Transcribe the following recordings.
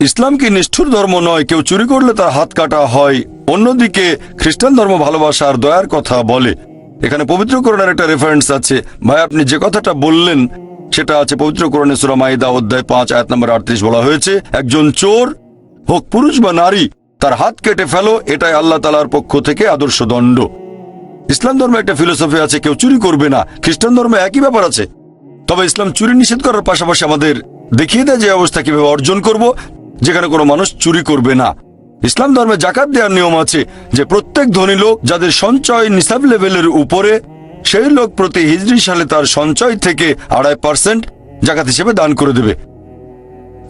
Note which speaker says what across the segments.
Speaker 1: ইসলাম কি নিষ্ঠুর ধর্ম নয়, কেউ চুরি করলে তার হাত কাটা হয়। অন্যদিকে খ্রিস্টান ধর্ম ভালোবাসা আর দয়ার কথা বলে। এখানে পবিত্র পবিত্রকরণের একটা রেফারেন্স আছে। ভাই, আপনি যে কথাটা বললেন, সেটা আছে পবিত্রকরণে সুরা মাইদা, অধ্যায় পাঁচ, আয়াত নম্বর আটত্রিশ বলা হয়েছে, একজন চোর হোক পুরুষ বা নারী, তার হাত কেটে ফেলো, এটাই আল্লাহ তালার পক্ষ থেকে আদর্শ দণ্ড। ইসলাম ধর্মে একটা ফিলোসফি আছে, কেউ চুরি করবে না। খ্রিস্টান ধর্মে একই ব্যাপার আছে। তবে ইসলাম চুরি নিষেধ করার পাশাপাশি আমাদের দেখিয়ে দেয় যে অবস্থা কীভাবে অর্জন করব যেখানে কোনো মানুষ চুরি করবে না। ইসলাম ধর্মে জাকাত দেওয়ার নিয়ম আছে যে প্রত্যেক ধনী লোক যাদের সঞ্চয় নিসাব লেভেলের উপরে, সেই লোক প্রতি হিজড়ি সালে তার সঞ্চয় থেকে আড়াই পার্সেন্ট জাকাত হিসেবে দান করে দেবে।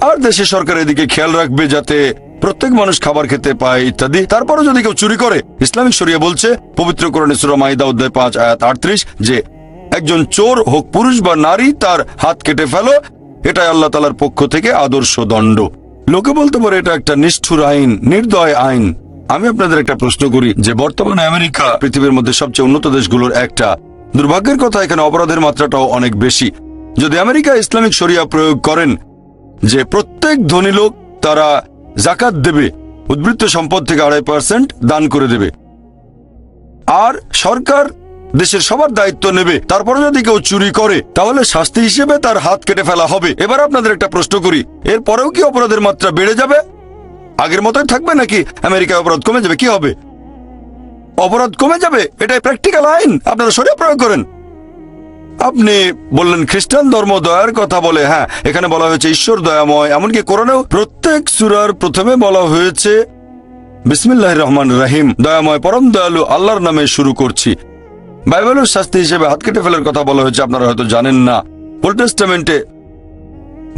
Speaker 1: আর দেশে সরকার এদিকে খেয়াল রাখবে যাতে প্রত্যেক মানুষ খাবার খেতে পায় ইত্যাদি। তারপরও যদি কেউ চুরি করে, ইসলামিক শরিয়া বলছে, পবিত্র করণে মাইদা অধ্যায় পাঁচ, আয়াত আটত্রিশ, যে একজন চোর হোক পুরুষ বা নারী তার হাত কেটে ফেলো, এটাই আল্লাহ তালার পক্ষ থেকে আদর্শ দণ্ড। লোকে বলতে পারে এটা একটা নিষ্ঠুর আইন, নির্দয় আইন। আমি আপনাদের একটা প্রশ্ন করি যে, বর্তমানে আমেরিকা পৃথিবীর মধ্যে সবচেয়ে উন্নত দেশগুলোর একটা। দুর্ভাগ্যের কথা, এখানে অপরাধের মাত্রাটাও অনেক বেশি। যদি আমেরিকা ইসলামিক শরিয়া প্রয়োগ করেন, যে প্রত্যেক ধনী লোক তারা জাকাত দেবে, উদ্বৃত্ত সম্পদ থেকে আড়াই পার্সেন্ট দান করে দেবে। আর সরকার দেশের সবার দায়িত্ব নেবে তারপরে যদি কেউ চুরি করে, তাহলে শাস্তি হিসেবে তার হাত কেটে ফেলা হবে। এবার আপনাদের একটা প্রশ্ন করি এর পরেও কি অপরাধের মাত্রা বেড়ে যাবে? আগের মতোই থাকবে নাকি আমেরিকায় অপরাধ কমে যাবে? কি হবে? অপরাধ কমে যাবে? এটাই প্র্যাকটিক্যাল আইন। আপনারা সরিয়ে প্রয়োগ করেন। আপনি বললেন খ্রিস্টান ধর্ম দয়ার কথা বলে হ্যাঁ এখানে বলা হয়েছে ঈশ্বর দয়াময়। এমনকি কোরআনেও প্রত্যেক সুরার প্রথমে বলা হয়েছে বিসমিল্লাহ রহমান রাহিম, দয়াময়, পরম দয়ালু, আল্লাহর নামে শুরু করছি। বাইবেলের শাস্তি হিসেবে হাত কেটে ফেলার কথা বলা হয়েছে, আপনারা হয়তো জানেন না। ওল্ড টেস্টামেন্টে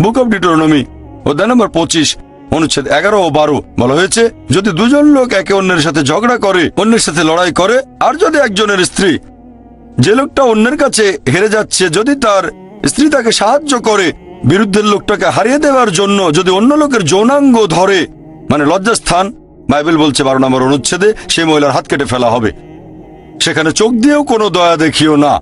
Speaker 1: বুক অব ডিটোনমি অধ্যায় নম্বর পঁচিশ, অনুচ্ছেদ এগারো ও বারো বলা হয়েছে, যদি দুজন লোক একে অন্যের সাথে ঝগড়া করে, অন্যের সাথে লড়াই করে, আর যদি একজনের স্ত্রী যে লোকটা অন্যের কাছে হেরে যাচ্ছে, যদি তার স্ত্রী তাকে সাহায্য করে, বিরুদ্ধের লোকটাকে হারিয়ে দেওয়ার জন্য যদি অন্য লোকের যৌনাঙ্গ ধরে মানে লজ্জাস্থান, বাইবেল বলছে বারো নম্বর অনুচ্ছেদে সেই মহিলার হাত কেটে ফেলা হবে। সেখানে চোখ দিয়েও কোনো দয়া দেখিও না।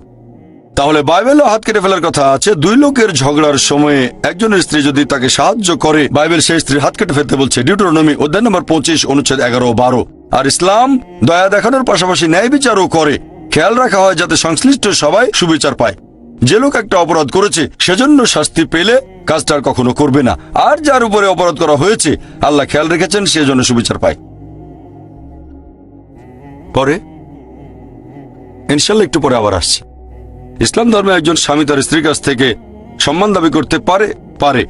Speaker 1: তাহলে বাইবেলও হাত কেটে ফেলার কথা আছে, দুই লোকের ঝগড়ার সময়ে একজনের স্ত্রী যদি তাকে সাহায্য করে, বাইবেল সেই স্ত্রীর হাত কেটে ফেলতে বলছে। ডিউটোনমি অধ্যায় নম্বর পঁচিশ, অনুচ্ছেদ এগারো বারো। আর ইসলাম দয়া দেখানোর পাশাপাশি ন্যায় বিচারও করে। খেয়াল রাখা হয় যাতে সংশ্লিষ্ট সবাই সুবিচার পায়। যে লোক একটা অপরাধ করেছে, সেজন্য শাস্তি পেলে কাজটা আর কখনো করবে না। আর যার উপরে অপরাধ করা হয়েছে, আল্লাহ খেয়াল রেখেছেন সেজন্য সুবিচার পায়। পরে ইনশাল্লাহ একটু পরে আবার আসছি। ইসলাম ধর্মে একজন স্বামী তার স্ত্রীর কাছ থেকে সম্মান দাবি করতে পারে পারে।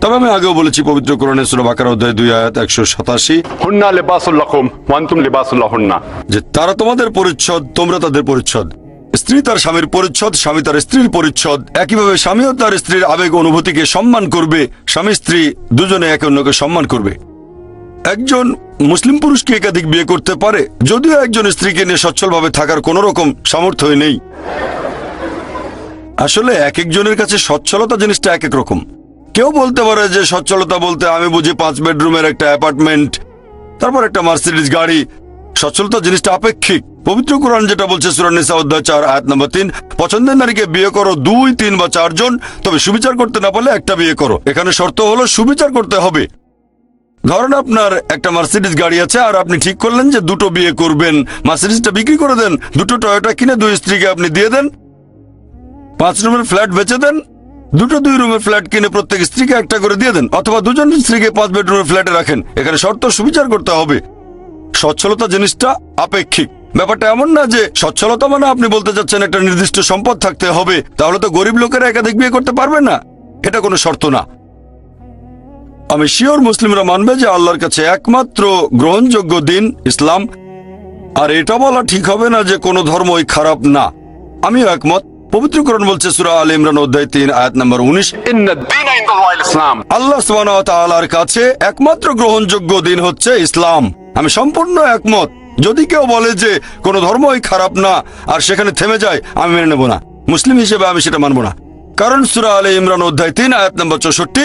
Speaker 1: তবে আমি আগেও বলেছি পবিত্র করণে সুরা বাকার অধ্যায় দুই আয়াত একশো সাতাশি।
Speaker 2: হুন্না লেবাসুল্লাহম ওয়ান্তুম লেবাসুল্লাহন্না
Speaker 1: যে তারা তোমাদের পরিচ্ছদ তোমরা তাদের পরিচ্ছদ। স্ত্রী তার স্বামীর পরিচ্ছদ স্বামী তার স্ত্রীর পরিচ্ছদ। একইভাবে স্বামীও তার স্ত্রীর আবেগ অনুভূতিকে সম্মান করবে স্বামী স্ত্রী দুজনে একে অন্যকে সম্মান করবে। একজন মুসলিম পুরুষকে একাধিক বিয়ে করতে পারে, যদিও একজন স্ত্রীকে নিয়ে সচ্ছলভাবে থাকার কোনো রকম সামর্থ্যই নেই। আসলে এক একজনের কাছে সচ্ছলতা জিনিসটা এক এক রকম। কেউ বলতে পারে যে সচ্ছলতা বলতে আমি বুঝি পাঁচ বেডরুমের একটা অ্যাপার্টমেন্ট, তারপর একটা মার্সিডিজ গাড়ি। সচ্ছলতা জিনিসটা আপেক্ষিক। পবিত্র কোরআন যেটা বলছে সুরানিসা অধ্যায় চার, আয়াত নম্বর তিন, পছন্দের নারীকে বিয়ে করো দুই, তিন বা চারজন, তবে সুবিচার করতে না পারলে একটা বিয়ে করো। এখানে শর্ত হলো সুবিচার করতে হবে। ধরেন আপনার একটা মার্সিডিজ গাড়ি আছে, আর আপনি ঠিক করলেন যে দুটো বিয়ে করবেন। মার্সিডিজটা বিক্রি করে দেন, দুটো টয়োটা কিনে দুই স্ত্রীকে আপনি দিয়ে দেন, পাঁচ রুমের ফ্ল্যাট বেচে দেন, দুটো দুই রুমের ফ্ল্যাট কিনে প্রত্যেক স্ত্রীকে একটা করে দিয়ে দেন, অথবা দুজন স্ত্রীকে পাঁচ বেডরুমের ফ্ল্যাটে রাখেন। এখানে শর্ত সুবিচার করতে হবে। সচ্ছলতা জিনিসটা আপেক্ষিক। ব্যাপারটা এমন না যে সচ্ছলতা মানে আপনি বলতে চাচ্ছেন একটা নির্দিষ্ট সম্পদ থাকতে হবে, তাহলে তো গরিব লোকেরা একাধিক বিয়ে করতে পারবে না। এটা কোনো শর্ত না। আমি শিওর মুসলিমরা মানবে যে আল্লাহর কাছে একমাত্র গ্রহণযোগ্য দিন ইসলাম। আর এটা বলা ঠিক হবে না যে কোনো ধর্মই খারাপ না। আমিও একমত। পবিত্রকরণ বলছে সুরা আল ইমরান অধ্যায় তিন আয়াত নম্বর উনিশ। আল্লাহ ওয়া কাছে একমাত্র গ্রহণযোগ্য দিন হচ্ছে ইসলাম। আমি সম্পূর্ণ একমত। যদি কেউ বলে যে কোনো ধর্মই খারাপ না আর সেখানে থেমে যায় আমি মেনে নেব না। মুসলিম হিসেবে আমি সেটা মানব না। কারণ সুরা আলে ইমরান অধ্যায় তিন আয়াত নম্বর চৌষট্টি।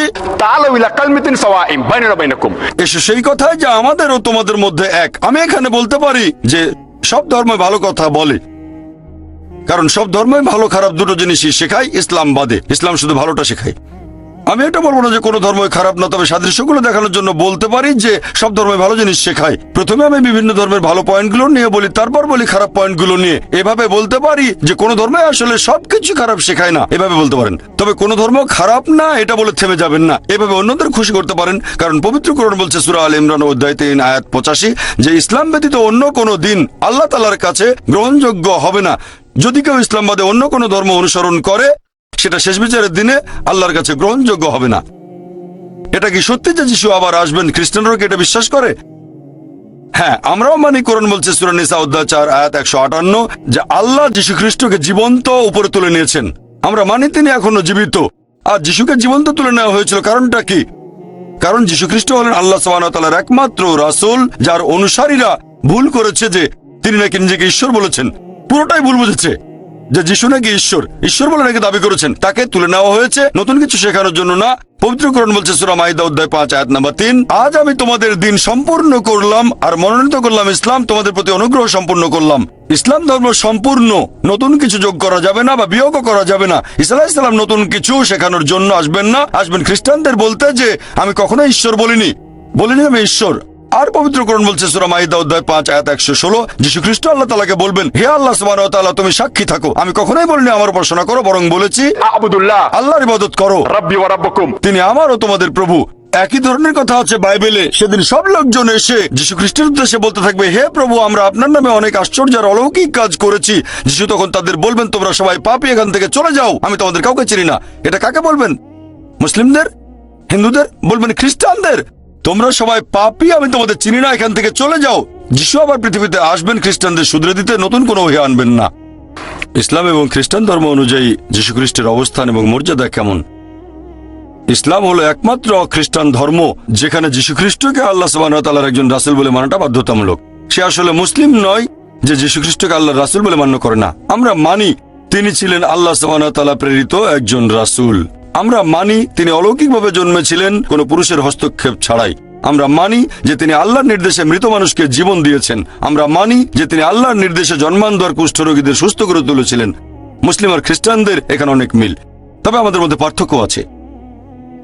Speaker 1: এসে সেই কথা যে আমাদের ও তোমাদের মধ্যে এক। আমি এখানে বলতে পারি যে সব ধর্ম ভালো কথা বলে। কারণ সব ধর্মই ভালো খারাপ দুটো জিনিসই শেখায় ইসলাম বাদে। ইসলাম শুধু ভালোটা শেখায়। আমি এটা বলব না যে কোনো ধর্মই খারাপ না, তবে সাদৃশ্যগুলো দেখানোর জন্য বলতে পারি যে সব ধর্মই ভালো জিনিস শেখায়। প্রথমে আমি বিভিন্ন ধর্মের ভালো পয়েন্টগুলো নিয়ে বলি, তারপর বলি খারাপ পয়েন্টগুলো নিয়ে। এভাবে বলতে পারি যে কোনো ধর্মে আসলে সবকিছু খারাপ শেখায় না। এভাবে বলতে পারেন। তবে কোনো ধর্ম খারাপ না, এটা বলে থেমে যাবেন না। এভাবে অন্যদের খুশি করতে পারেন। কারণ পবিত্র কোরআন বলছে, সুরা আল ইমরান, অধ্যায় তিন, আয়াত পঁচাশি, যে ইসলাম ব্যতীত অন্য কোনো দিন আল্লাহ তালার কাছে গ্রহণযোগ্য হবে না। যদি কেউ ইসলামবাদে অন্য কোনো ধর্ম অনুসরণ করে সেটা শেষ বিচারের দিনে আল্লাহর কাছে গ্রহণযোগ্য হবে না। এটা কি সত্যি যে যিশু আবার আসবেন? খ্রিস্টানরা কি এটা বিশ্বাস করে? হ্যাঁ আমরাও মানি, কোরআন বলছে সুরানিসা অধ্যায় চার, আয়াত একশো আটান্ন, যে আল্লাহ যীশু খ্রিস্টকে জীবন্ত উপরে তুলে নিয়েছেন। আমরা মানি তিনি এখনও জীবিত। আর যিশুকে জীবন্ত তুলে নেওয়া হয়েছিল কারণটা কি? কারণ যীশু খ্রিস্ট হলেন আল্লাহ সাবানতালার একমাত্র রাসূল, যার অনুসারীরা ভুল করেছে যে তিনি নাকি নিজেকে ঈশ্বর বলেছেন। পুরোটাই ভুল বুঝেছে। যে যিশু নাকি ঈশ্বর ঈশ্বর বলে নাকি দাবি করেছেন, তাকে তুলে নেওয়া হয়েছে। নতুন কিছু শেখানোর জন্য না, পবিত্রকরণ বলছে সুরা মাইদা অধ্যায় পাঁচ, আয়াত নাম্বার তিন। আজ আমি তোমাদের দিন সম্পূর্ণ করলাম আর মনোনীত করলাম ইসলাম, তোমাদের প্রতি অনুগ্রহ সম্পূর্ণ করলাম। ইসলাম ধর্ম সম্পূর্ণ, নতুন কিছু যোগ করা যাবে না বা বিয়োগও করা যাবে না। ইসলাম ইসলাম নতুন কিছু শেখানোর জন্য আসবেন না। আসবেন খ্রিস্টানদের বলতে যে, আমি কখনো ঈশ্বর বলিনি। বলিনি আমি ঈশ্বর। আর পবিত্র কোরআন বলছে সুরা মাইদা অধ্যায় পাঁচ আয়াত একশো ষোলো। যীশু খ্রিস্ট আল্লাহ তালাকে বলবেন হে আল্লাহ সুবাহ তাআলা তুমি সাক্ষী থাকো। আমি কখনোই বলিনি আমার উপাসনা করো বরং বলেছি
Speaker 2: আবুদুল্লাহ
Speaker 1: আল্লাহর ইবাদত করো। তিনি আমারও তোমাদের প্রভু। একই ধরনের কথা আছে বাইবেলে। সেদিন সব লোকজন এসে যীশু খ্রিস্টের উদ্দেশ্যে বলতে থাকবে হে প্রভু আমরা আপনার নামে অনেক আশ্চর্য আর অলৌকিক কাজ করেছি। যিশু তখন তাদের বলবেন তোমরা সবাই পাপি এখান থেকে চলে যাও। আমি তোমাদের কাউকে চিনি না। এটা কাকে বলবেন? মুসলিমদের? হিন্দুদের? বলবেন খ্রিস্টানদের? তোমরা সবাই পাপি, আমি তোমাদের চিনি না, এখান থেকে চলে যাও। যিশু আবার পৃথিবীতে আসবেন, খ্রিস্টানদের শুধরে দিতে নতুন কোনো ওহে আনবেন না। ইসলাম এবং খ্রিস্টান ধর্ম অনুযায়ী যীশু খ্রিস্টের অবস্থান এবং মর্যাদা কেমন? ইসলাম হলো একমাত্র খ্রিস্টান ধর্ম, যেখানে যীশু খ্রিস্টকে আল্লাহ সুবাহতালার একজন রাসুল বলে মানাটা বাধ্যতামূলক। সে আসলে মুসলিম নয় যে যীশু খ্রিস্টকে আল্লাহ রাসুল বলে মান্য করে না। আমরা মানি, তিনি ছিলেন আল্লাহ সুবাহতালা প্রেরিত একজন রাসুল। আমরা মানি তিনি অলৌকিকভাবে জন্মেছিলেন, কোনো পুরুষের হস্তক্ষেপ ছাড়াই। আমরা মানি যে তিনি আল্লাহর নির্দেশে মৃত মানুষকে জীবন দিয়েছেন। আমরা মানি যে তিনি আল্লাহর নির্দেশে জন্মান্ধর কুষ্ঠরোগীদের সুস্থ করে তুলেছিলেন। মুসলিম আর খ্রিস্টানদের এখানে অনেক মিল। তবে আমাদের মধ্যে পার্থক্য আছে।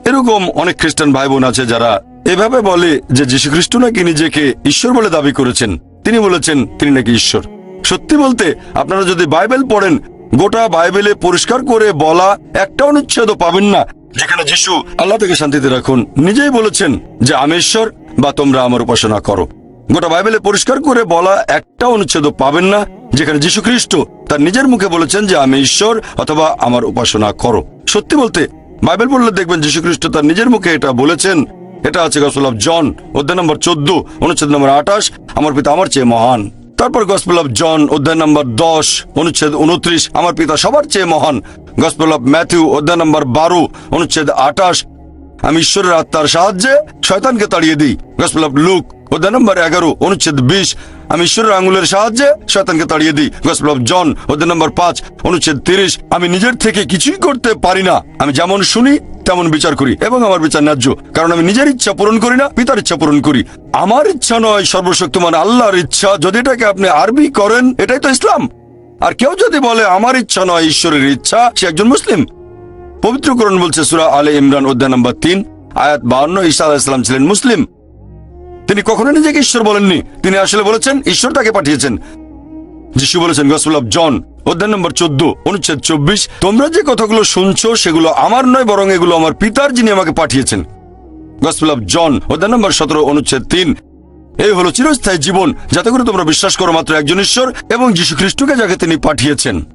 Speaker 1: এরকম অনেক খ্রিস্টান ভাই বোন আছে যারা এভাবে বলে যে যীশু খ্রিস্ট নাকি নিজেকে ঈশ্বর বলে দাবি করেছেন। তিনি বলেছেন, তিনি নাকি ঈশ্বর। সত্যি বলতে, আপনারা যদি বাইবেল পড়েন গোটা বাইবেলে পরিষ্কার করে বলা একটা অনুচ্ছেদ পাবেন না। যেখানে যিশু আল্লাহ থেকে শান্তিতে রাখুন। নিজেই বলেছেন যে আমি ঈশ্বর বা তোমরা আমার উপাসনা করো। গোটা বাইবেলে পরিষ্কার করে বলা একটা অনুচ্ছেদ পাবেন না। যেখানে যীশু খ্রিস্ট তার নিজের মুখে বলেছেন যে আমি ঈশ্বর অথবা আমার উপাসনা করো। সত্যি বলতে, বাইবেল পড়লে দেখবেন যীশু খ্রিস্ট তার নিজের মুখে এটা বলেছেন। এটা আছে গসপেল অফ জন, অধ্যায় নম্বর চোদ্দ, অনুচ্ছেদ নম্বর আঠাশ, আমার পিতা আমার চেয়ে মহান। তারপর গসপেল অফ জন অধ্যায় নম্বর দশ, অনুচ্ছেদ উনত্রিশ। আমার পিতা সবার চেয়ে মহান। গসপেল অফ ম্যাথিউ অধ্যায় নম্বর বারো, অনুচ্ছেদ আঠাশ। আমি ঈশ্বরের আত্মার সাহায্যে শয়তানকে তাড়িয়ে দিই। গসপেল অফ লুক অধ্যায় নম্বর এগারো, অনুচ্ছেদ বিশ। আমি ঈশ্বরের আঙ্গুলের সাহায্যে শয়তানকে তাড়িয়ে দিই। গসপেল অফ জন অধ্যায় নম্বর পাঁচ, অনুচ্ছেদ তিরিশ। আমি নিজের থেকে কিছুই করতে পারি না। আমি যেমন শুনি তেমন বিচার করি এবং আমার বিচার ন্যায্য। কারণ আমি নিজের ইচ্ছা পূরণ করি না, পিতার ইচ্ছা পূরণ করি। আমার ইচ্ছা নয় সর্বশক্তিমান আল্লাহর ইচ্ছা। যদি এটাকে আপনি আরবি করেন, এটাই তো ইসলাম। আর কেউ যদি বলে, আমার ইচ্ছা নয় ঈশ্বরের ইচ্ছা সে একজন মুসলিম। পবিত্রকরণ বলছে, সুরা আলে ইমরান, অধ্যায় নম্বর তিন, আয়াত বাহান্ন, ঈসা আলাহিসাম ছিলেন মুসলিম। তিনি কখনো নিজেকে ঈশ্বর বলেননি। তিনি আসলে বলেছেন, ঈশ্বর তাকে পাঠিয়েছেন। যিশু বলেছেন গসপেল অফ জন অধ্যায় নম্বর চোদ্দ, অনুচ্ছেদ চব্বিশ, তোমরা যে কথাগুলো শুনছো সেগুলো আমার নয়, বরং এগুলো আমার পিতার যিনি আমাকে পাঠিয়েছেন। গসপেল অফ জন অধ্যায় নম্বর সতেরো, অনুচ্ছেদ তিন। এই হলো চিরস্থায়ী জীবন, যাতে করে তোমরা বিশ্বাস করো মাত্র একজন ঈশ্বর এবং যীশু খ্রিস্টকে যাকে তিনি পাঠিয়েছেন।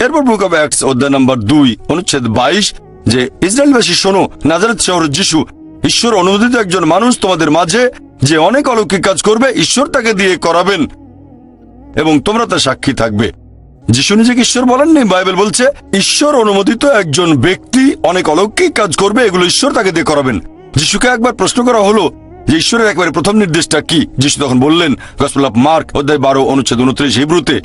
Speaker 1: এরপর বুক অব অ্যাক্টস অধ্যায় নম্বর দুই, অনুচ্ছেদ বাইশ, যে, ইসরায়েলবাসী, শোনো নাজারেত শহরের যিশু, ঈশ্বর অনুমোদিত একজন মানুষ তোমাদের মাঝে, যে অনেক অলৌকিক কাজ করবে, ঈশ্বর তাকে দিয়ে করাবেন এবং তোমরা তার সাক্ষী থাকবে। যিশু নিজেকে ঈশ্বর বলেননি বাইবেল বলছে ঈশ্বর অনুমোদিত একজন ব্যক্তি অনেক অলৌকিক কাজ করবে এগুলো ঈশ্বর তাকে দিয়ে করাবেন। যিশুকে একবার প্রশ্ন করা হলো যে ঈশ্বরের একবারে প্রথম নির্দেশটা কি? যিশু তখন বললেন গসপেল অফ মার্ক অধ্যায় বারো অনুচ্ছেদ উনত্রিশ হিব্রুতে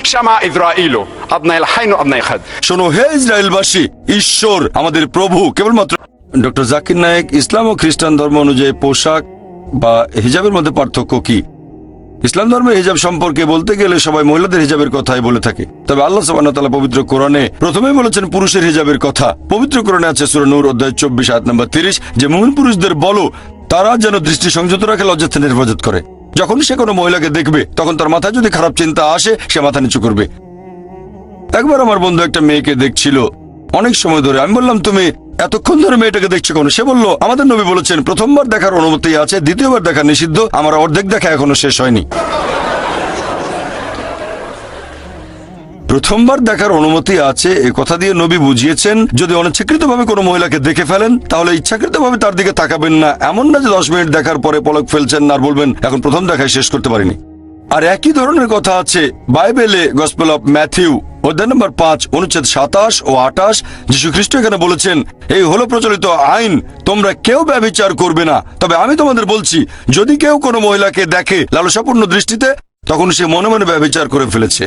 Speaker 1: শোনো হে ইসরায়েলবাসী ঈশ্বর আমাদের প্রভু কেবলমাত্র ডক্টর জাকির নায়েক ইসলাম ও খ্রিস্টান ধর্ম অনুযায়ী পোশাক বা হিজাবের মধ্যে পার্থক্য কি? ইসলাম ধর্মের হিজাব সম্পর্কে বলতে গেলে সবাই মহিলাদের হিজাবের কথাই বলে থাকে। তবে আল্লাহ সাবান্লাহ পবিত্র কোরআনে প্রথমেই বলেছেন পুরুষের হিজাবের কথা। পবিত্র কোরআনে আছে সুরা নূর অধ্যায় চব্বিশ আট নম্বর তিরিশ। যে মুমিন পুরুষদের বলো, তারা যেন দৃষ্টি সংযত রাখে লজ্জাস্থানের হেফাজত করে। যখন সে কোনো মহিলাকে দেখবে, তখন তার মাথায় যদি খারাপ চিন্তা আসে, সে মাথা নিচু করবে। একবার আমার বন্ধু একটা মেয়েকে দেখছিল। অনেক সময় ধরে আমি বললাম, তুমি এতক্ষণ ধরে মেয়েটাকে দেখছ কেন? সে বলল, আমাদের নবী বলেছেন, প্রথমবার দেখার অনুমতি আছে, দ্বিতীয়বার দেখা নিষিদ্ধ, আমার অর্ধেক দেখা এখনও শেষ হয়নি। প্রথমবার দেখার অনুমতি আছে, এ কথা দিয়ে নবী বুঝিয়েছেন, যদি অনিচ্ছাকৃতভাবে কোনো মহিলাকে দেখে ফেলেন, তাহলে ইচ্ছাকৃতভাবে তার দিকে তাকাবেন না। এমন না যে দশ মিনিট দেখার পরে পলক ফেলছেন আর বলবেন, এখন প্রথম দেখায় শেষ করতে পারিনি। আর একই ধরনের কথা আছে বাইবেলে গসপেল অফ ম্যাথিউ অধ্যায় নম্বর পাঁচ, অনুচ্ছেদ সাতাশ ও আটাশ যীশু খ্রিস্ট এখানে বলেছেন, এই হলো প্রচলিত আইন, তোমরা কেউ ব্যভিচার করবে না। তবে আমি তোমাদের বলছি, যদি কেউ কোনো মহিলাকে দেখে লালসাপূর্ণ দৃষ্টিতে, তখন সে মনে মনে ব্যভিচার করে ফেলেছে।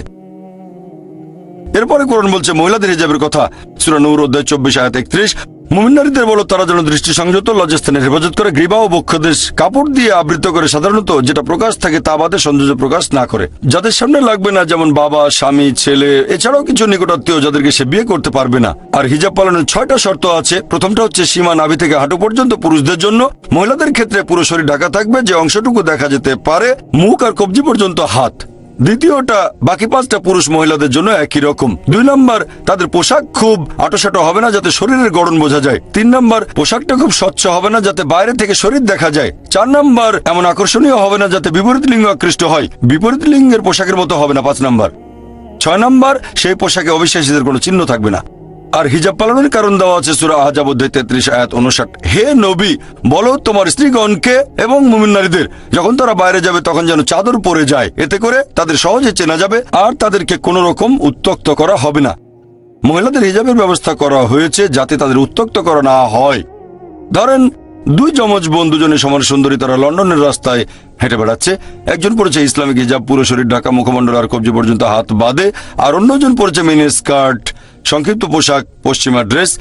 Speaker 1: এরপরে কোরআন বলছে, মহিলাদের হিজাবের কথা, সুরা নূর অধ্যায় চব্বিশ আয়াত একত্রিশ মুমিন নারীদের বলো, তারা যেন দৃষ্টি সংযত লজ্জাস্থানের হেফাজত করে, গ্রীবা ও বক্ষদেশ কাপড় দিয়ে আবৃত করে সাধারণত যেটা প্রকাশ থাকে তা বাদে সৌন্দর্য প্রকাশ না করে। যাদের সামনে লাগবে না, যেমন বাবা, স্বামী, ছেলে, এছাড়াও কিছু নিকটাত্মীয় যাদেরকে সে বিয়ে করতে পারবে না। আর হিজাব পালনের ছয়টা শর্ত আছে। প্রথমটা হচ্ছে সীমা নাভি থেকে হাঁটু পর্যন্ত পুরুষদের জন্য। মহিলাদের ক্ষেত্রে পুরো শরীর ঢাকা থাকবে, যে অংশটুকু দেখা যেতে পারে, মুখ আর কবজি পর্যন্ত হাত। দ্বিতীয়টা, বাকি পাঁচটা পুরুষ মহিলাদের জন্য একই রকম। দুই নম্বর, তাদের পোশাক খুব আটোসাটো হবে না যাতে শরীরের গড়ন বোঝা যায়। তিন নম্বর, পোশাকটা খুব স্বচ্ছ হবে না যাতে বাইরে থেকে শরীর দেখা যায়। চার নম্বর, এমন আকর্ষণীয় হবে না যাতে বিপরীত লিঙ্গ আকৃষ্ট হয়। বিপরীত লিঙ্গের পোশাকের মতো হবে না পাঁচ নম্বর। ছয় নম্বর, সেই পোশাকে অবিশ্বাসীদের কোনো চিহ্ন থাকবে না। আর হিজাব পালনের কারণ দেওয়া আছে সুরা আহাজাব অধ্যায় তেত্রিশ, আয়াত উনষাট। হে নবী, বলো তোমার স্ত্রীগণকে এবং মুমিন নারীদের, যখন তারা বাইরে যাবে, তখন যেন চাদর পরে যায়। এতে করে তাদের সহজে চেনা যাবে আর তাদেরকে কোনো রকম উত্তক্ত করা হবে না। মহিলাদের হিজাবের ব্যবস্থা করা হয়েছে যাতে তাদের উত্তক্ত করা না হয়। ধরেন, দুই যমজ বোন দুজনে সমান সুন্দরী, তারা লন্ডনের রাস্তায় হেঁটে বেড়াচ্ছে। একজন পড়েছে ইসলামিক হিজাব, পুরো শরীর ঢাকা মুখমণ্ডল আর কবজি পর্যন্ত হাত বাঁধে, আর অন্যজন পড়েছে মিনি স্কার্ট সংক্ষিপ্ত পোশাক, পশ্চিমা ড্রেস,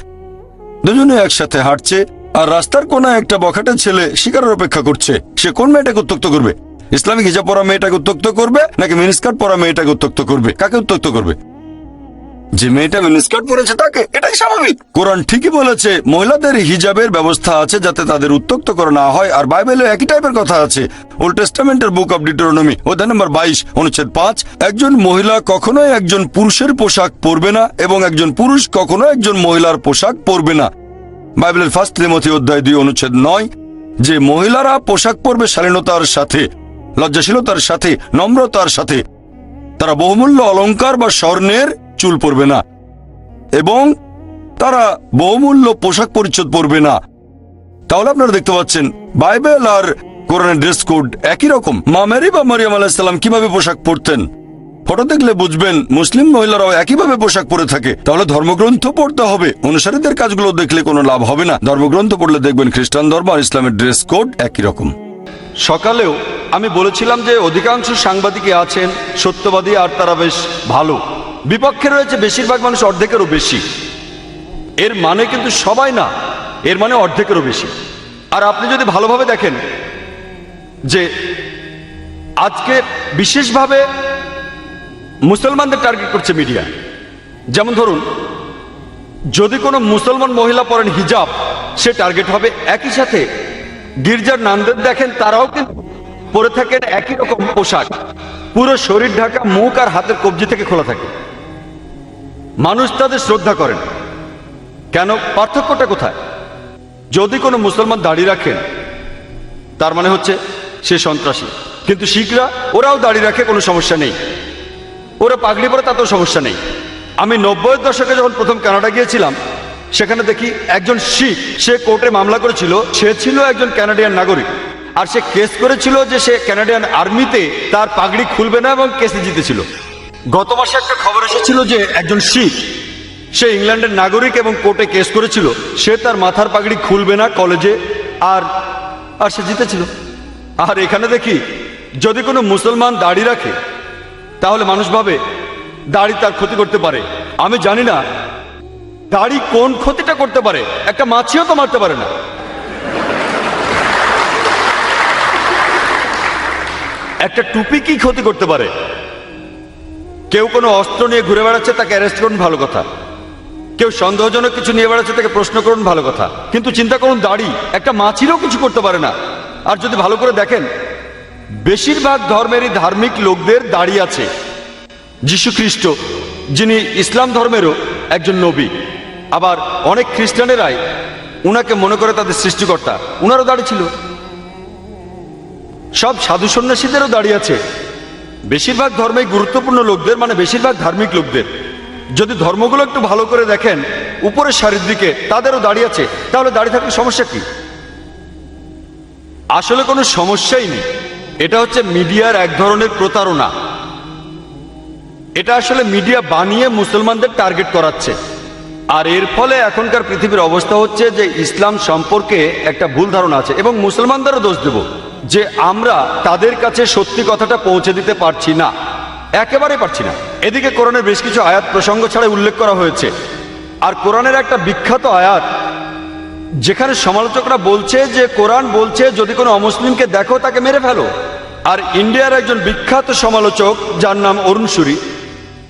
Speaker 1: দুজনে একসাথে হাঁটছে আর রাস্তার কোনায় একটা বখাটে ছেলে শিকারের অপেক্ষা করছে। সে কোন মেয়েটাকে উত্তক্ত করবে? ইসলামিক হিজাব পরা মেয়েটাকে উত্তক্ত করবে নাকি মিনিস্কার্ট পরা মেয়েটাকে উত্তক্ত করবে? কাকে উত্তক্ত করবে? যে মেয়েটা মিনিস্কার্ট পরেছে তাকে, এটাই স্বাভাবিক। কোরআন ঠিকই বলেছে, মহিলাদের হিজাবের ব্যবস্থা আছে যাতে তাদের উত্তক্ত করা না হয়, আর বাইবেলে একই টাইপের কথা আছে। ওল্ড টেস্টামেন্টের বুক অব ডিটোরনমি অধ্যায় নম্বর বাইশ, অনুচ্ছেদ পাঁচ, একজন মহিলা কখনোই একজন পুরুষের পোশাক পরবে না, এবং একজন পুরুষ কখনো একজন মহিলার পোশাক পরবে না। বাইবেলের ফার্স্ট তিমথি অধ্যায় দুই, অনুচ্ছেদ নয়, যে মহিলারা পোশাক পরবে শালীনতার সাথে, লজ্জাশীলতার সাথে, নম্রতার সাথে। তারা বহুমূল্য অলঙ্কার বা স্বর্ণের চুল পরবে না। এবং তারা বহুমূল্য পোশাক পরিচ্ছদ পরবে না। তাহলে আপনারা দেখতে পাচ্ছেন, বাইবেল আর কোরআনের ড্রেস কোড একই রকম। মা মেরি বা মরিয়াম আলাহিসাল্লাম কীভাবে পোশাক পরতেন? ফটো দেখলে বুঝবেন, মুসলিম মহিলারাও একইভাবে পোশাক পরে থাকে। তাহলে ধর্মগ্রন্থ পড়তে হবে। অনুসারীদের কাজগুলো দেখলে কোনো লাভ হবে না। ধর্মগ্রন্থ পড়লে দেখবেন খ্রিস্টান ধর্ম আর ইসলামের ড্রেস কোড একই রকম।
Speaker 3: সকালেও আমি বলেছিলাম যে অধিকাংশ সাংবাদিকই আছেন, সত্যবাদী আর তারা বেশ ভালো। বিপক্ষে রয়েছে বেশিরভাগ মানুষ অর্ধেকেরও বেশি। এর মানে কিন্তু সবাই না, এর মানে অর্ধেকেরও বেশি। আর আপনি যদি ভালোভাবে দেখেন যে আজকে বিশেষভাবে মুসলমানদের টার্গেট করছে মিডিয়া। যেমন ধরুন, যদি কোনো মুসলমান মহিলা পরেন হিজাব, সে টার্গেট হবে একই সাথে। গির্জার নামদের দেখেন, তারাও কিন্তু পরে থাকেন একই রকম পোশাক। পুরো শরীর ঢাকা, মুখ আর হাতের কবজি থেকে খোলা থাকে। মানুষ তাদের শ্রদ্ধা করেন। কেন? পার্থক্যটা কোথায়? যদি কোনো মুসলমান দাড়ি রাখেন, তার মানে হচ্ছে সে সন্ত্রাসী। কিন্তু শিখরা, ওরাও দাড়ি রাখে, কোনো সমস্যা নেই। ওরা পাগড়ি পরে, তাতেও সমস্যা নেই। আমি নব্বই দশকে যখন প্রথম কানাডা গিয়েছিলাম, সেখানে দেখি একজন শিখ, সে কোর্টে মামলা করেছিল, সে ছিল একজন কানাডিয়ান নাগরিক। আর সে কেস করেছিল যে সে কানাডিয়ান আর্মিতে তার পাগড়ি খুলবে না এবং কেসে জিতেছিল। গত মাসে একটা খবর এসেছিল যে একজন শিখ, সে ইংল্যান্ডের নাগরিক এবং কোর্টে কেস করেছিল। সে তার মাথার পাগড়ি খুলবে না কলেজে, আর আর সে জিতেছিল। আর এখানে দেখি, যদি কোনো মুসলমান দাড়ি রাখে, তাহলে মানুষ ভাবে দাড়ি তার ক্ষতি করতে পারে। আমি জানি না, দাড়ি কোন ক্ষতিটা করতে পারে? একটা মাছিও তো মারতে পারে না।
Speaker 1: একটা টুপি কি ক্ষতি করতে পারে? কেউ কোনো অস্ত্র নিয়ে ঘুরে বেড়াচ্ছে, তাকে অ্যারেস্ট করুন, ভালো কথা। কেউ সন্দেহজনক কিছু নিয়ে বেড়াচ্ছে, তাকে প্রশ্ন করুন, ভালো কথা। কিন্তু চিন্তা করুন, দাড়ি, একটা মাছিরও কিছু করতে পারে না। আর যদি ভালো করে দেখেন, বেশিরভাগ ধর্মেরই ধার্মিক লোকদের দাড়ি আছে। যীশু খ্রিস্ট যিনি ইসলাম ধর্মেরও একজন নবী, আবার অনেক খ্রিস্টানেরাই উনাকে মনে করে তাদের সৃষ্টিকর্তা। উনারও দাড়ি ছিল। সব সাধু সন্ন্যাসীদেরও দাঁড়িয়ে আছে। বেশিরভাগ ধর্মে গুরুত্বপূর্ণ লোকদের মানে বেশিরভাগ ধার্মিক লোকদের। যদি ধর্মগুলো একটু ভালো করে দেখেন, উপরের সারির দিকে তাদেরও দাঁড়িয়ে আছে, তাহলে দাঁড়িয়ে থাকলে সমস্যা কি? আসলে কোনো সমস্যাই নেই। এটা হচ্ছে মিডিয়ার এক ধরনের প্রতারণা। এটা আসলে মিডিয়া বানিয়ে মুসলমানদের টার্গেট করাচ্ছে। আর এর ফলে এখনকার পৃথিবীর অবস্থা হচ্ছে যে ইসলাম সম্পর্কে একটা ভুল ধারণা আছে এবং মুসলমানদেরও দোষ দেব। যে আমরা তাদের কাছে সত্যি কথাটা পৌঁছে দিতে পারছি না। একেবারে পারছি না। এদিকে কোরআনের বেশ কিছু আয়াত প্রসঙ্গ ছাড়াই উল্লেখ করা হয়েছে। আর কোরআনের একটা বিখ্যাত আয়াত, যেখানে সমালোচকরা বলছে যে, কোরআন বলছে, যদি কোনো অমুসলিমকে দেখো, তাকে মেরে ফেলো। আর ইন্ডিয়ার একজন বিখ্যাত সমালোচক, যার নাম অরুণ সুরি,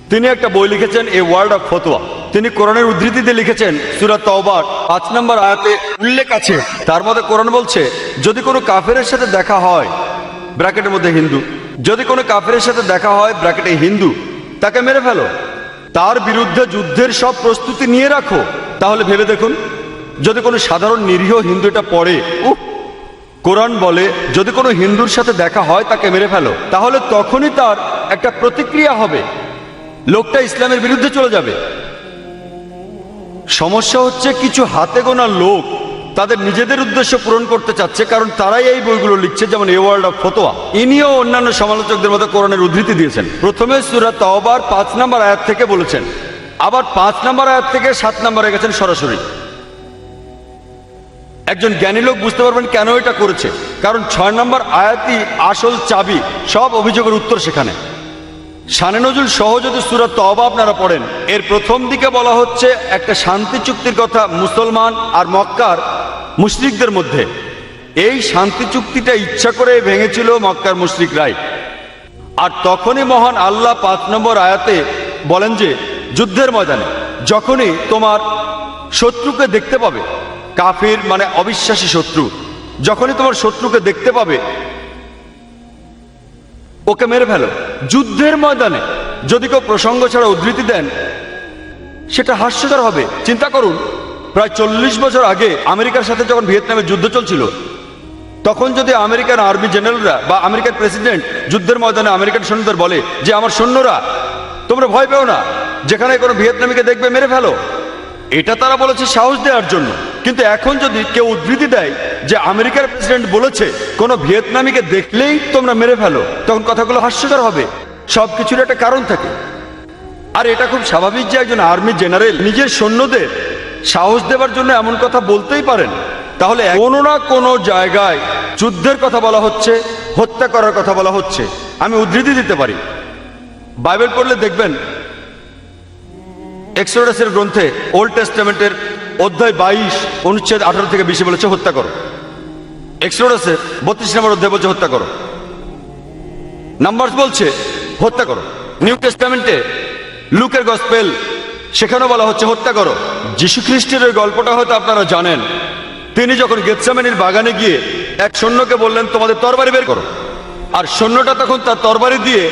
Speaker 1: তিনি একটা বই লিখেছেন, এ ওয়ার্ল্ড অফ ফতোয়া। তিনি কোরআনের উদ্ধৃতিতে লিখেছেন সুরাত তওবার, পাঁচ নম্বর আয়াতে উল্লেখ আছে। তার মধ্যে কোরআন বলছে, যদি কোনো কাফেরের সাথে দেখা হয়, ব্র্যাকেটের মধ্যে হিন্দু, যদি কোনো কাফেরের সাথে দেখা হয়, ব্র্যাকেটে হিন্দু, তাকে মেরে ফেলো। তার বিরুদ্ধে যুদ্ধের সব প্রস্তুতি নিয়ে রাখো। তাহলে ভেবে দেখুন, যদি কোনো সাধারণ নিরীহ হিন্দু এটা পড়ে উহ কোরআন বলে, যদি কোনো হিন্দুর সাথে দেখা হয়, তাকে মেরে ফেলো। তাহলে তখনই তার একটা প্রতিক্রিয়া হবে। লোকটা ইসলামের বিরুদ্ধে চলে যাবে। সমস্যা হচ্ছে কিছু হাতে গোনা লোক তাদের নিজেদের উদ্দেশ্য পূরণ করতে চাচ্ছে, কারণ তারাই এই বইগুলো লিখছে, যেমন এ ওয়ার্ল্ড অফ ফতোয়া। ইনিও অন্যান্য সমালোচকদের মতো কোরআনের উদ্ধৃতি দিয়েছেন। প্রথমে সুরা তওবার পাঁচ নম্বর আয়াত থেকে বলেছেন, আবার পাঁচ নম্বর আয়াত থেকে সাত নম্বরে গেছেন সরাসরি। একজন জ্ঞানী লোক বুঝতে পারবেন কেন এটা করেছে, কারণ ছয় নম্বর আয়াতই আসল চাবি, সব অভিযোগের উত্তর সেখানে। শানে নজুল সহ যদি সুরাত তবা আপনারা পড়েন। এর প্রথম দিকে বলা হচ্ছে, একটা শান্তি চুক্তির কথা মুসলমান আর মক্কার মুশরিকদের মধ্যে। এই শান্তি চুক্তিটা ইচ্ছা করে ভেঙেছিল মক্কার মুশরিকরাই। আর তখনই মহান আল্লাহ পাঁচ নম্বর আয়াতে বলেন যে, যুদ্ধের ময়দানে যখনই তোমার শত্রুকে দেখতে পাবে, কাফির মানে অবিশ্বাসী শত্রু, যখনই তোমার শত্রুকে দেখতে পাবে ওকে মেরে ফেলো। যুদ্ধের ময়দানে যদি কেউ প্রসঙ্গ ছাড়া উদ্ধৃতি দেন, সেটা হাস্যকর হবে। চিন্তা করুন, প্রায় চল্লিশ বছর আগে আমেরিকার সাথে যখন ভিয়েতনামে যুদ্ধ চলছিল, তখন যদি আমেরিকান আর্মি জেনারেলরা বা আমেরিকার প্রেসিডেন্ট যুদ্ধের ময়দানে আমেরিকান সৈন্যদের বলে যে, আমার সৈন্যরা, তোমরা ভয় পেও না, যেখানে কোনো ভিয়েতনামিকে দেখবে, মেরে ফেলো। এটা তারা বলেছে সাহস দেওয়ার জন্য। কিন্তু এখন যদি কেউ উদ্ধৃতি দেয় যে আমেরিকার প্রেসিডেন্ট বলেছে, কোনো ভিয়েতনামিকে দেখলেই তোমরা মেরে ফেলো, তখন কথাগুলো হাস্যকর হবে। সব কিছুর একটা কারণ থাকে। আর এটা খুব স্বাভাবিক যে একজন আর্মি জেনারেল নিজের সৈন্যদের সাহস দেওয়ার জন্য এমন কথা বলতেই পারেন। তাহলে কোনো না কোনো জায়গায় যুদ্ধের কথা বলা হচ্ছে, হত্যা করার কথা বলা হচ্ছে। আমি উদ্ধৃতি দিতে পারি। বাইবেল পড়লে দেখবেন এক্সোডাসের গ্রন্থে ওল্ড টেস্টামেন্টের অধ্যায় বাইশ, অনুচ্ছেদ আঠারো থেকে বিশে বলেছে, হত্যা করো। এক্সোডাসের বত্রিশ নম্বর অধ্যায় বলছে, হত্যা করো। নাম্বারস বলছে, হত্যা করো। নিউ টেস্টামেন্টে লুকের গসপেল, সেখানেও বলা হচ্ছে, হত্যা করো। যীশু খ্রিস্টের ওই গল্পটা হয়তো আপনারা জানেন। তিনি যখন গেতসামেনির বাগানে গিয়ে এক সৈন্যকে বললেন, তোমাদের তরবারি বের করো। আর সৈন্যটা তখন তার তরবারি দিয়ে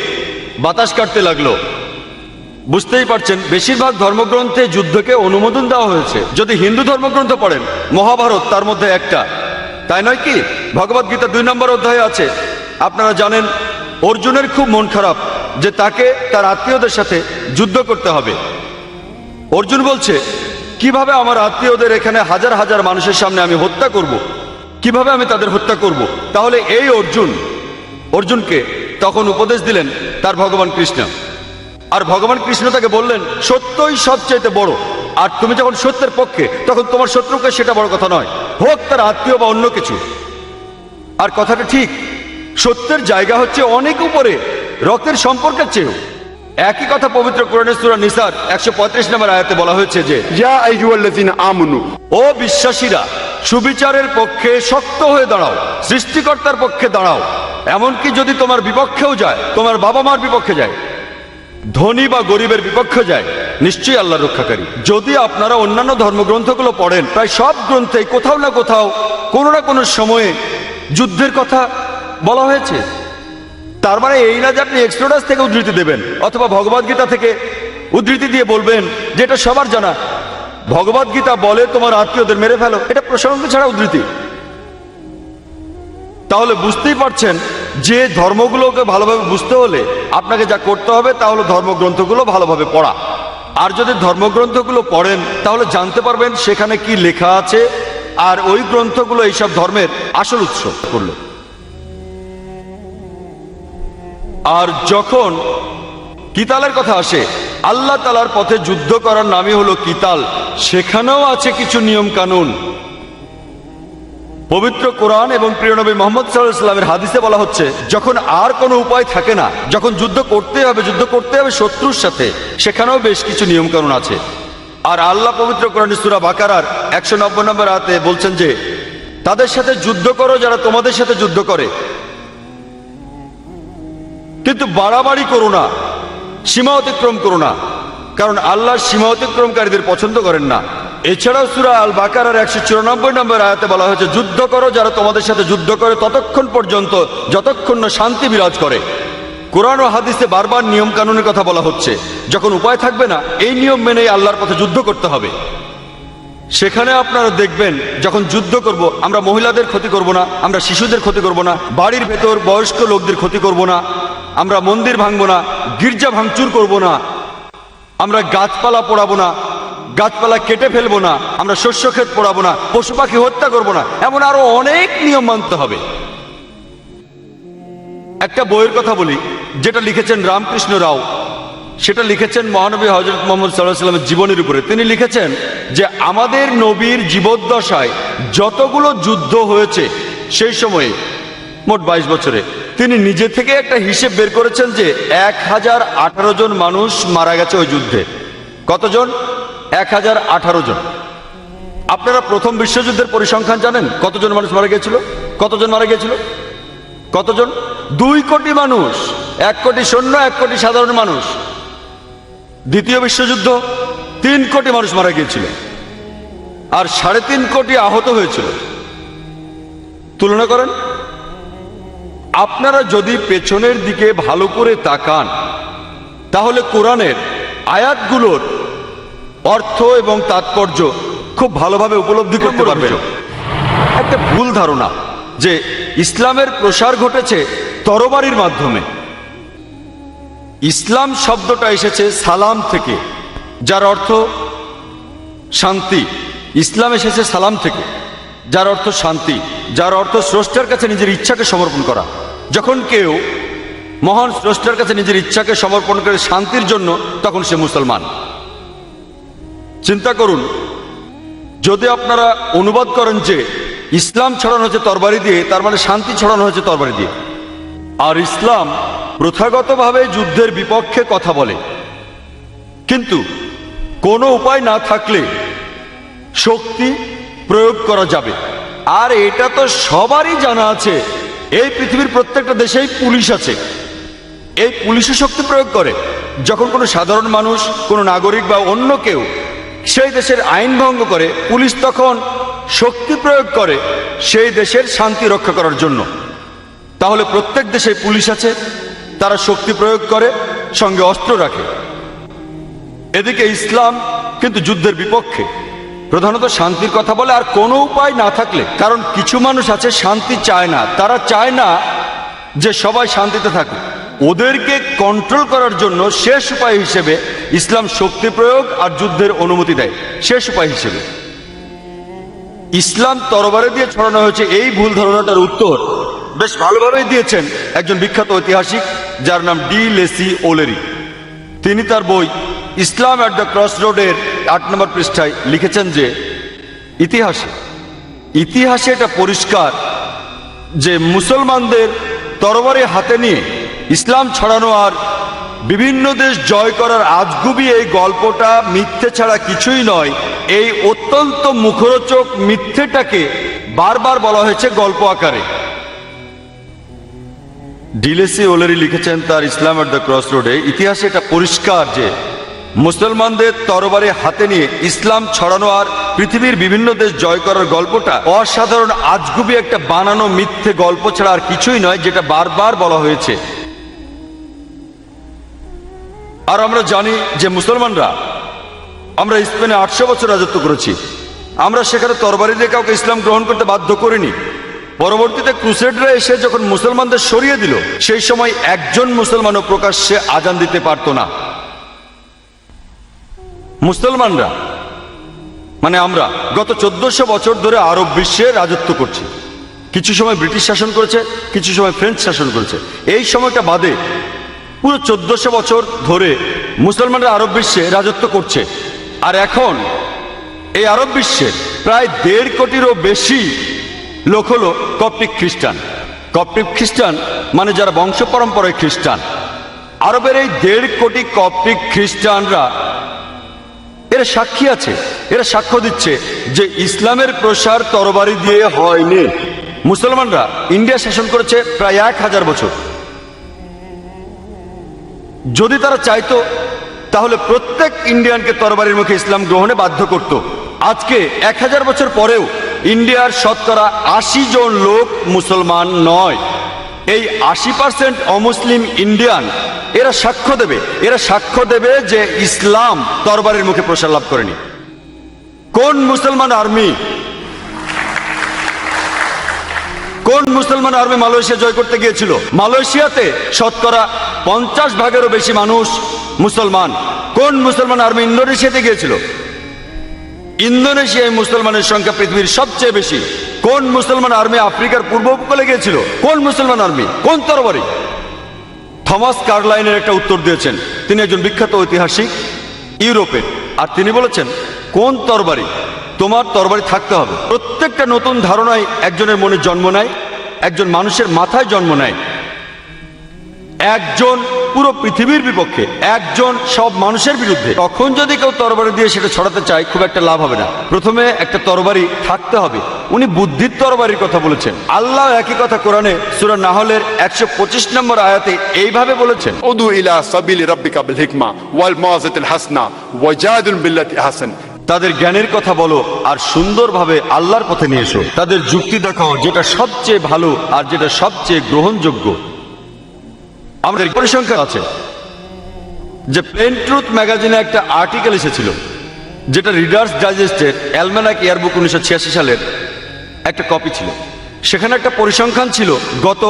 Speaker 1: বাতাস কাটতে লাগল। বুঝতেই পারছেন, বেশিরভাগ ধর্মগ্রন্থে যুদ্ধকে অনুমোদন দেওয়া হয়েছে। যদি হিন্দু ধর্মগ্রন্থ পড়েন, মহাভারত তার মধ্যে একটা। তাই নয় কি? ভগবদ গীতা দুই নম্বর অধ্যায়ে আছে। আপনারা জানেন, অর্জুনের খুব মন খারাপ যে তাকে তার আত্মীয়দের সাথে যুদ্ধ করতে হবে। অর্জুন বলছে, কীভাবে আমার আত্মীয়দের এখানে হাজার হাজার মানুষের সামনে আমি হত্যা করব। কীভাবে আমি তাদের হত্যা করব। তাহলে এই অর্জুন, অর্জুনকে তখন উপদেশ দিলেন তার ভগবান কৃষ্ণ। আর ভগবান কৃষ্ণ তাকে বললেন সত্যই সবচাইতে বড়। আর তুমি যখন সত্যের পক্ষে তখন তোমার শত্রুকে সেটা বড় কথা নয়। হোক তার আত্মীয় বা অন্য কিছু। আর কথাটা ঠিক সত্যের জায়গা হচ্ছে অনেক উপরে রক্তের সম্পর্কের চেয়েও। একই কথা পবিত্র কোরআনের সূরা নিসার একশো পঁয়ত্রিশ নম্বর আয়াতে বলা হয়েছে যে
Speaker 2: ইয়া আইয়ুহাল্লাযিনা আমানু।
Speaker 1: ও বিশ্বাসীরা সুবিচারের পক্ষে শক্ত হয়ে দাঁড়াও সৃষ্টিকর্তার পক্ষে দাঁড়াও। এমনকি যদি তোমার বিপক্ষেও যায় তোমার বাবা মার বিপক্ষে যায় ধনী বা গরিবের বিপক্ষে যায়, নিশ্চয়ই আল্লাহ রক্ষাকারী। যদি আপনারা অন্যান্য ধর্মগ্রন্থগুলো পড়েন, প্রায় সব গ্রন্থে কোথাও না কোথাও কোনো না কোনো সময়ে যুদ্ধের কথা বলা হয়েছে। তার মানে এই না যে আপনি এক্সট্রোডাস থেকে উদ্ধৃতি দেবেন, অথবা ভগবদ গীতা থেকে উদ্ধৃতি দিয়ে বলবেন যে এটা সবার জানা। ভগবদ গীতা বলে তোমার আত্মীয়দের মেরে ফেলো, এটা প্রসঙ্গ ছাড়া উদ্ধৃতি। তাহলে বুঝতেই পারছেন যে ধর্মগুলোকে ভালোভাবে বুঝতে হলে আপনাকে যা করতে হবে তা হলো ধর্মগ্রন্থগুলো ভালোভাবে পড়া। আর যদি ধর্মগ্রন্থগুলো পড়েন, তাহলে জানতে পারবেন সেখানে কি লেখা আছে আর ওই গ্রন্থগুলো এইসব ধর্মের আসল উৎস করল। আর যখন কিতালের কথা আসে, আল্লাহ তালার পথে যুদ্ধ করার নামই হলো কিতাল। সেখানেও আছে কিছু নিয়ম কানুন পবিত্র কোরআন এবং প্রিয়নবী মোহাম্মদ সাল্লামের হাদিসে বলা হচ্ছে, যখন আর কোনো উপায় থাকে না, যখন যুদ্ধ করতে হবে, যুদ্ধ করতে হবে শত্রুর সাথে, সেখানেও বেশ কিছু নিয়ম কানুন আছে। আর আল্লাহ পবিত্র কোরআন সুরা বাকারার একশো নব্বই নম্বর হাতে বলছেন যে, তাদের সাথে যুদ্ধ করো যারা তোমাদের সাথে যুদ্ধ করে। কিন্তু বাড়াবাড়ি করো না, সীমা অতিক্রম করো না, কারণ আল্লাহ সীমা অতিক্রমকারীদের পছন্দ করেন না। এছাড়াও সুরা আল বাকারার একশো চুরানব্বই নম্বর আয়াতে বলা হয়েছে, যুদ্ধ করো যারা তোমাদের সাথে যুদ্ধ করে ততক্ষণ পর্যন্ত, যতক্ষণ না শান্তি বিরাজ করে। কোরআন ও হাদিসে বারবার নিয়ম কানুনের কথা বলা হচ্ছে। যখন উপায় থাকবে না, এই নিয়ম মেনেই আল্লাহর পথে যুদ্ধ করতে হবে। সেখানে আপনারা দেখবেন, যখন যুদ্ধ করব, আমরা মহিলাদের ক্ষতি করব না, আমরা শিশুদের ক্ষতি করব না, বাড়ির ভেতর বয়স্ক লোকদের ক্ষতি করব না, আমরা মন্দির ভাঙবো না, গির্জা ভাঙচুর করব না, আমরা গাছপালা পোড়াবো না গাছপালা কেটে ফেলব না, আমরা শস্য ক্ষেত পোড়াবো না, পশু পাখি হত্যা করব না, এমন আরও অনেক নিয়ম মানতে হবে। একটা বইয়ের কথা বলি, যেটা লিখেছেন রামকৃষ্ণ রাও। সেটা লিখেছেন মহানবী হজরত মোহাম্মদ সাল্লাহ সাল্লামের জীবনের উপরে। তিনি লিখেছেন যে, আমাদের নবীর জীবদ্দশায় যতগুলো যুদ্ধ হয়েছে, সেই সময়ে, মোট বাইশ বছরে, তিনি নিজে থেকে একটা হিসেব বের করেছেন যে, এক হাজার আঠারো জন মানুষ মারা গেছে ওই যুদ্ধে। কতজন? এক হাজার আঠারো জন। আপনারা প্রথম বিশ্বযুদ্ধের পরিসংখ্যান জানেন? কতজন মানুষ মারা গিয়েছিল? কতজন মারা গিয়েছিল? কতজন? দুই কোটি মানুষ। এক কোটি সৈন্য, এক কোটি সাধারণ মানুষ। দ্বিতীয় বিশ্বযুদ্ধ, তিন কোটি মানুষ মারা গিয়েছিল। আর সাড়ে তিন কোটি আহত হয়েছিল। তুলনা করেন? আপনারা যদি পেছনের দিকে ভালো করে তাকান, তাহলে কোরআনের আয়াতগুলোর অর্থ এবং তাৎপর্য খুব ভালোভাবে উপলব্ধি করতে পারবেন। একটা ভুল ধারণা যে ইসলামের প্রসার ঘটেছে তরবারির মাধ্যমে। ইসলাম শব্দটা এসেছে সালাম থেকে যার অর্থ শান্তি। ইসলাম এসেছে সালাম থেকে যার অর্থ শান্তি যার অর্থ স্রষ্টার কাছে নিজের ইচ্ছাকে সমর্পণ করা। যখন কেউ মহান স্রষ্টার কাছে নিজের ইচ্ছাকে সমর্পণ করে শান্তির জন্য তখন সে মুসলমান। চিন্তা করুন। যদি আপনারা অনুবাদ করেন যে ইসলাম ছড়ানো হয়েছে তরবারি দিয়ে, তার মানে শান্তি ছড়ানো হয়েছে তরবারি দিয়ে। আর ইসলাম প্রথাগতভাবে যুদ্ধের বিপক্ষে কথা বলে। কিন্তু কোনো উপায় না থাকলে শক্তি প্রয়োগ করা যাবে। আর এটা তো সবারই জানা আছে, এই পৃথিবীর প্রত্যেকটা দেশেই পুলিশ আছে। এই পুলিশও শক্তি প্রয়োগ করে। যখন কোনো সাধারণ মানুষ, কোনো নাগরিক বা অন্য কেউ সেই দেশের আইন ভঙ্গ করে পুলিশ তখন শক্তি প্রয়োগ করে সেই দেশের শান্তি রক্ষা করার জন্য। তাহলে প্রত্যেক দেশে পুলিশ আছে, তারা শক্তি প্রয়োগ করে, সঙ্গে অস্ত্র রাখে। এদিকে ইসলাম কিন্তু যুদ্ধের বিপক্ষে। প্রধানত শান্তির কথা বলে আর কোনো উপায় না থাকলে, কারণ কিছু মানুষ আছে, শান্তি চায় না। তারা চায় না যে সবাই শান্তিতে থাকুক। ওদেরকে কন্ট্রোল করার জন্য শেষ উপায় হিসেবে ইসলাম শক্তি প্রয়োগ আর যুদ্ধের অনুমতি দেয়। শেষ উপায় হিসেবে। ইসলাম তরবারে দিয়ে ছড়ানো হয়েছে এই ভুল ধারণাটার উত্তর। বেশ ভালোভাবেই দিয়েছেন একজন বিখ্যাত ঐতিহাসিক, যার নাম ডি লেসি ওলেরি। তিনি তার বই ইসলাম অ্যাট দ্য ক্রস রোডের আট নম্বর পৃষ্ঠায় লিখেছেন যে, ইতিহাসে ইতিহাসে এটা পরিষ্কার যে মুসলমানদের তরবারি হাতে নিয়ে ইসলাম ছড়ানো আর বিভিন্ন দেশ জয় করার আজগুবি এই গল্পটা মিথ্যে ছাড়া কিছুই নয়। এই অত্যন্ত মুখরোচক মিথ্যেটাকে বারবার বলা হয়েছে গল্প আকারে। ডিলেসি ওলেরি লিখেছেন তার ইসলাম অ্যাট দ্য ক্রস রোডে ইতিহাসে এটা পরিষ্কার যে মুসলমানদের তরবারে হাতে নিয়ে ইসলাম ছড়ানো আর পৃথিবীর বিভিন্ন দেশ জয় করার গল্পটা অসাধারণ, আজগুবি একটা বানানো মিথ্যে গল্প ছাড়া আর কিছুই নয়, যেটা বারবার বলা হয়েছে। আর আমরা জানি যে মুসলমানরা, আমরা স্পেনে আটশো বছর রাজত্ব করেছি। আমরা সেখানে তরবারি দিয়ে কাউকে ইসলাম গ্রহণ করতে বাধ্য করিনি। পরবর্তীতে ক্রুসেডরা এসে যখন মুসলমানদের সরিয়ে দিল, সেই সময় একজন মুসলমানও প্রকাশ্যে আজান দিতে পারত না। মুসলমানরা মানে আমরা, গত চোদ্দশো বছর ধরে আরব বিশ্বে রাজত্ব করছি। কিছু সময় ব্রিটিশ শাসন করেছে, কিছু সময় ফ্রেঞ্চ শাসন করেছে। এই সময়টা বাদে পুরো চোদ্দশো বছর ধরে মুসলমানরা আরব বিশ্বে রাজত্ব করছে। আর এখন এই আরব বিশ্বের প্রায় দেড় কোটিরও বেশি লোক হলো কপ্টিক খ্রিস্টান। কপ্টিক খ্রিস্টান মানে যারা বংশ পরম্পরায় খ্রিস্টান। আরবের এই দেড় কোটি কপ্টিক খ্রিস্টানরা এরা সাক্ষী আছে, এরা সাক্ষ্য দিচ্ছে যে ইসলামের প্রসার তরবারি দিয়ে হয়নি। মুসলমানরা ইন্ডিয়া শাসন করেছে প্রায় এক হাজার বছর। যদি তারা চাইতো, তাহলে প্রত্যেক ইন্ডিয়ানকে তরবারির মুখে ইসলাম গ্রহণে বাধ্য করত। আজকে এক হাজার বছর পরেও ইন্ডিয়ার শতকরা আশি জন লোক মুসলমান নয়। এই আশি পার্সেন্ট অমুসলিম ইন্ডিয়ান, এরা সাক্ষ্য দেবে। এরা সাক্ষ্য দেবে যে ইসলাম তরবারির মুখে প্রসার লাভ করেনি। কোন মুসলমান আর্মি কোন মুসলমান আর্মি মালয়েশিয়া জয় করতে গিয়েছিল? মালয়েশিয়াতে শতকরা পঞ্চাশ ভাগেরও বেশি মানুষ মুসলমান। কোন মুসলমান আর্মি ইন্দোনেশিয়াতে গিয়েছিল? ইন্দোনেশিয়ায় মুসলমানের সংখ্যা পৃথিবীর সবচেয়ে বেশি। কোন মুসলমান আর্মি আফ্রিকার পূর্ব উপকূলে গিয়েছিল? কোন মুসলমান আর্মি? কোন তরবারি? থমাস কার্লাইনের একটা উত্তর দিয়েছেন। তিনি একজন বিখ্যাত ঐতিহাসিক ইউরোপে আর তিনি বলেছেন, কোন তরবারি? তোমার তরবারি থাকতে হবে। প্রত্যেকটা নতুন ধারণায় একজনের মনে জন্ম নেয় একজন মানুষের মাথায় জন্ম নেয়। একজন পুরো পৃথিবীর বিপক্ষে, একজন সব মানুষের বিরুদ্ধে। তখন যদি কেউ তরবারি দিয়ে সেটা ছড়াতে চায়, খুব একটা লাভ হবে না। প্রথমে একটা তরবারি থাকতে হবে। উনি বুদ্ধির তরবারির কথা বলেছেন। আল্লাহ একই কথা কোরআনে সুরা নাহলের একশো পঁচিশ নম্বর আয়াতে এইভাবে বলেছেন।
Speaker 2: ওদু ইলা সাবিল রাব্বিকা বিল হিকমা ওয়াল মুআযাতিল হাসনা ওয়াজাদুল বিল্লাতি হাসান
Speaker 1: তাদের জ্ঞানের কথা বলো আর সুন্দরভাবে আল্লাহর পথে নিয়ে এসো। তাদের যুক্তি দেখাও যেটা সবচেয়ে ভালো আর যেটা সবচেয়ে গ্রহণযোগ্য। আমাদের পরিসংখ্যান আছে যে প্লেন ট্রুথ ম্যাগাজিনে একটা আর্টিকেল এসেছিল, যেটা রিডার্স ডাইজেস্টের অ্যালমেনাক ইয়ারবুক উনিশশো ছিয়াশি সালের একটা কপি ছিল। সেখানে একটা পরিসংখ্যান ছিল, গত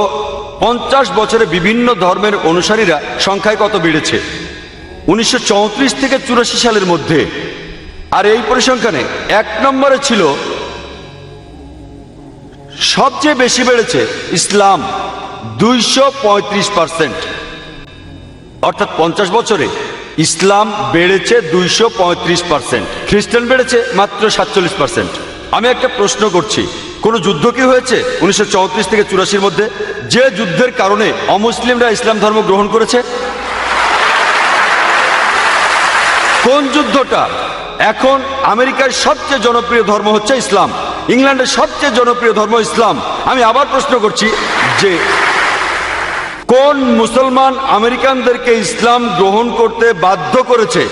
Speaker 1: পঞ্চাশ বছরে বিভিন্ন ধর্মের অনুসারীরা সংখ্যায় কত বেড়েছে? উনিশশো চৌত্রিশ থেকে চুরাশি সালের মধ্যে আর এই পরিসংখ্যানে এক নম্বরে ছিল সবচেয়ে বেশি বেড়েছে ইসলাম দুইশো পঁয়ত্রিশ পার্সেন্ট। অর্থাৎ পঞ্চাশ বছরে ইসলাম বেড়েছে দুইশো পঁয়ত্রিশ পার্সেন্ট। খ্রিস্টান বেড়েছে মাত্র সাতচল্লিশ পার্সেন্ট। আমি একটা প্রশ্ন করছি, কোনো যুদ্ধ কি হয়েছে উনিশশো চৌত্রিশ থেকে চুরাশির মধ্যে? যে যুদ্ধের কারণে অমুসলিমরা ইসলাম ধর্ম গ্রহণ করেছে? কোন যুদ্ধটা এখন আমেরিকার সবচেয়ে জনপ্রিয় ধর্ম হচ্ছে ইসলাম। ইংল্যান্ডের সবচেয়ে জনপ্রিয় ধর্ম ইসলাম। আমি আবার প্রশ্ন করছি যে, কোন মুসলমান আমেরিকানদেরকে ইসলাম গ্রহণ করতে বাধ্য করেছে?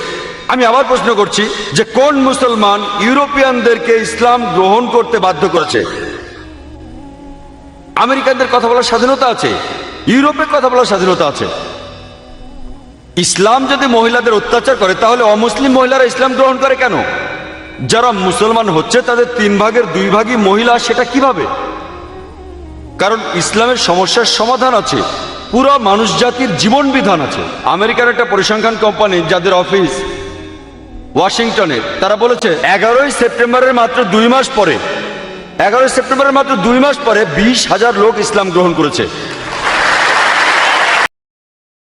Speaker 1: আমি আবার প্রশ্ন করছি যে, কোন মুসলমান ইউরোপিয়ানদেরকে ইসলাম গ্রহণ করতে বাধ্য করেছে? আমেরিকানদের কথা বলার স্বাধীনতা আছে, ইউরোপের কথা বলার স্বাধীনতা আছে। ইসলাম যদি মহিলাদের অত্যাচার করে, তাহলে অমুসলিম মহিলারা ইসলাম গ্রহণ করে কেন? যারা মুসলমান হচ্ছে, তাদের তিন ভাগের দুই ভাগই মহিলা, সেটা কীভাবে? কারণ ইসলামের সমস্যার সমাধান আছে। পুরো মানুষ জাতির জীবন বিধান আছে। আমেরিকার একটা পরিসংখ্যান কোম্পানি, যাদের অফিস ওয়াশিংটনে তারা বলেছে, এগারোই সেপ্টেম্বরের মাত্র দুই মাস পরে, এগারোই সেপ্টেম্বরের মাত্র দুই মাস পরে বিশ হাজার লোক ইসলাম গ্রহণ করেছে।